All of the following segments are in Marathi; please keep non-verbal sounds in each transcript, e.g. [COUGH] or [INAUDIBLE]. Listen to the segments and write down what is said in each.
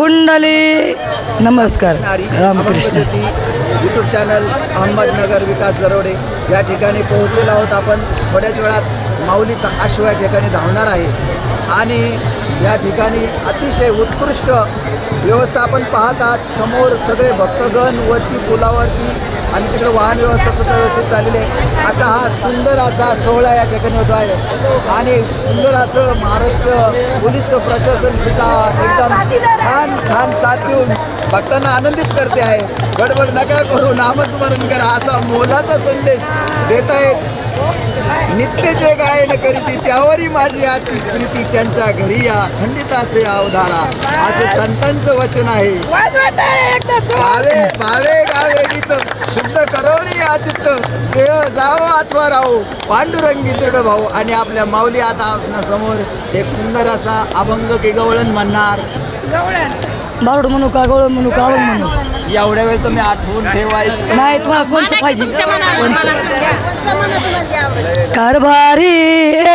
कुंडली नमस्कार Ramakrishna. YouTube channel Ahmednagar Vikas Darode. या ठिकाणी पोहोचलेलो आहोत आपण. थोड्याच वेळात माऊलीचा आश्व या ठिकाणी धावणार आहे. आणि या ठिकाणी अतिशय उत्कृष्ट व्यवस्था आपण पाहत आहात. समोर सगळे भक्तगण वरती पुलावरती आणि तिकडे वाहन व्यवस्था सुद्धा व्यवस्थित झालेली आहे. असा हा सुंदर असा सोहळा या ठिकाणी होतो आहे. आणि सुंदर असं महाराष्ट्र पोलीस प्रशासन सुद्धा एकदम छान छान साथ देऊन भक्तांना आनंदित करते आहे. गडबड नका करू नामस्मरण करा. असा मोलाचा संदेश देत आहेत. नित्य जे गायन करीती त्यावरही माझी अति प्रीती. त्यांच्या घरी या खंडित असे अवधारा. असं संतांचं वचन आहे. भावे भावे गावे गीत. अचित्त देह जावो अथवा राहो. पांडुरंगी दृढ भाऊ आणि आपल्या माऊली आता आपल्यासमोर एक सुंदर असा अभंग की गवळण म्हणणार. बारोड म्हणू का गोळ म्हणू कावळ म्हणू? एवढ्या वेळ तुम्ही आठवून ठेवायचं. नाही तुम्हाला कोणचं पाहिजे? कारभारी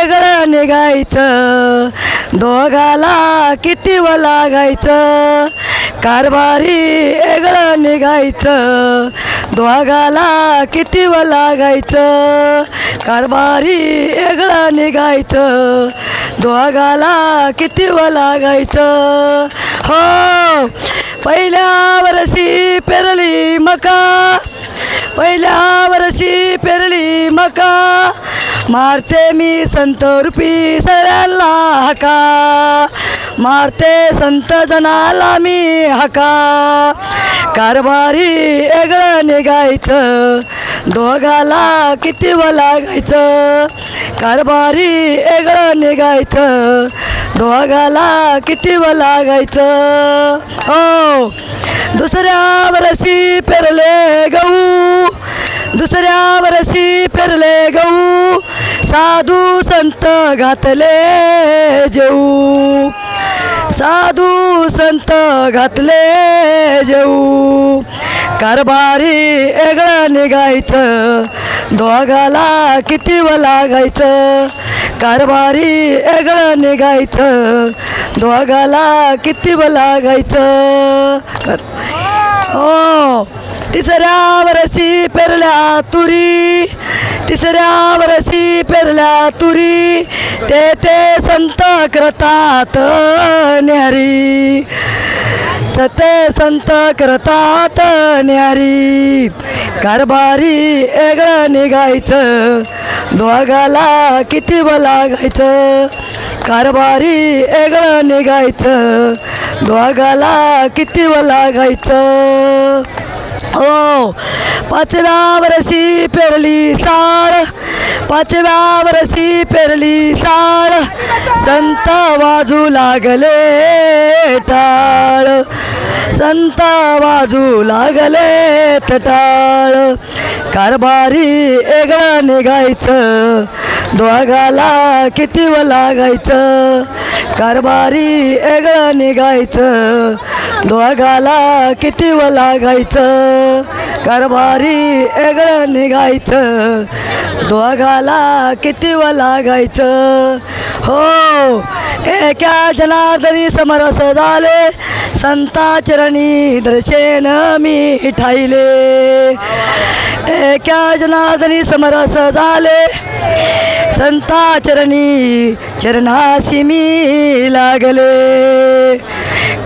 एगळं निघायचं. दोघाला किती व लागायचं कारभारी एगळं निघायचं. दोघाला किती व लागायचं? कारभारी एगळा निघायचं. दोघाला किती व लागायचं? हो पहिल्या वर्षी पेरली मका. पहिल्या वरसी पेरली मका. मारते मी संत रुपी सऱ्याला हका. मारते संत जनाला मी हका. कारभारी एगळं निघायचं. दोघाला किती व लागायचं कारभारी एगळं निघायचं. दोघाला किती व लागायचं हो दुसऱ्या वरसी पेरले गहू. दुसऱ्या वरसी पेरले गहू. साधू संत घातले जेऊ. साधू संत घातले जेऊ. कारभारी एगळं निघायचं. दोघाला किती व लागायचं? कारभारी एगळं निघायचं. दोघाला किती व लागायचं? हो. तिसऱ्या वर्षी पेरल्या तुरी. तिसऱ्या वरसी पेरल्या तुरी. ते ते संत करतात न्यारी. ते संत करतात न्यारी. कारभारी एगळं निघायचं. दोघाला किती व लागायचं? कारभारी एगळं निघायचं. दोघाला किती व लागायचं? हो. पाचव्या वर्षी पेरली साळ. पाचव्या वर्षी पेरली साळ. संत वाजू लागले टाळ. संत वाजू लागले तटाळ. कारभारी एगळं निघायचं. दोघाला किती व लागायचं? कारभारी एगळं निघायचं. दोघाला किती व लागायचं? कारभारी एगळं निघायचं. दोघाला किती व लागायचं? हो. एका जनार्दनी समरस झाले संता चरणी दर्शन मी ठाईले एका जनार्दनी समरस झाले संता चरणी चरणाशी मी लागले।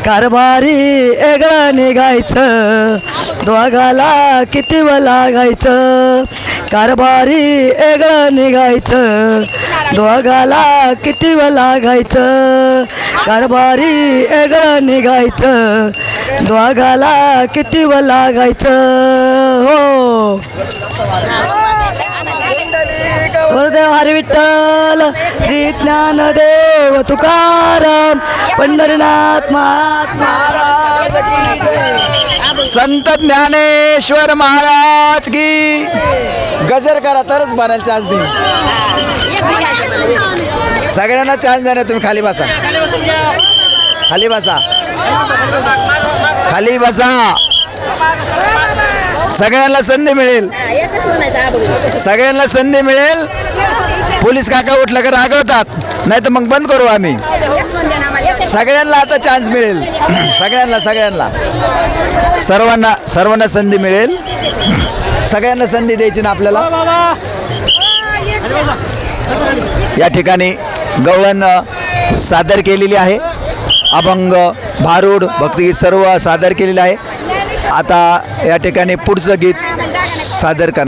कारभारी एगळा निघायचं दोघाला किती व लागायचं? कारभारी एगळा निघायचं दोघाला किती व लागायचं? कारभारी एगळा निघायचं दोघाला किती व लागायचं? हो. वरदेव हरी विठ्ठल श्री ज्ञानदेव तुकाराम पंढरीनाथ महात्मा संत ज्ञानेश्वर महाराज की गजर करा तरच बनायला चान्स देईन. सगळ्यांना चान्स देणार तुम्ही खाली बसा. खाली बसा. खाली बसा. सगळ्यांना संधी मिळेल. सगळ्यांना संधी मिळेल. पोलीस काका उठलं का रागवतात. नाही तर मग बंद करू आम्ही. सगळ्यांना आता चान्स मिळेल. [CLEARS THROAT] सगळ्यांना सगळ्यांना. सर्वांना सर्वांना संधी मिळेल. सगळ्यांना संधी द्यायची ना आपल्याला? या ठिकाणी गवळण सादर केलेली आहे. अभंग भारूड भक्तिगीत सर्व सादर केलेलं आहे. आता या ठिकाणी पुढचं गीत सादर करणार.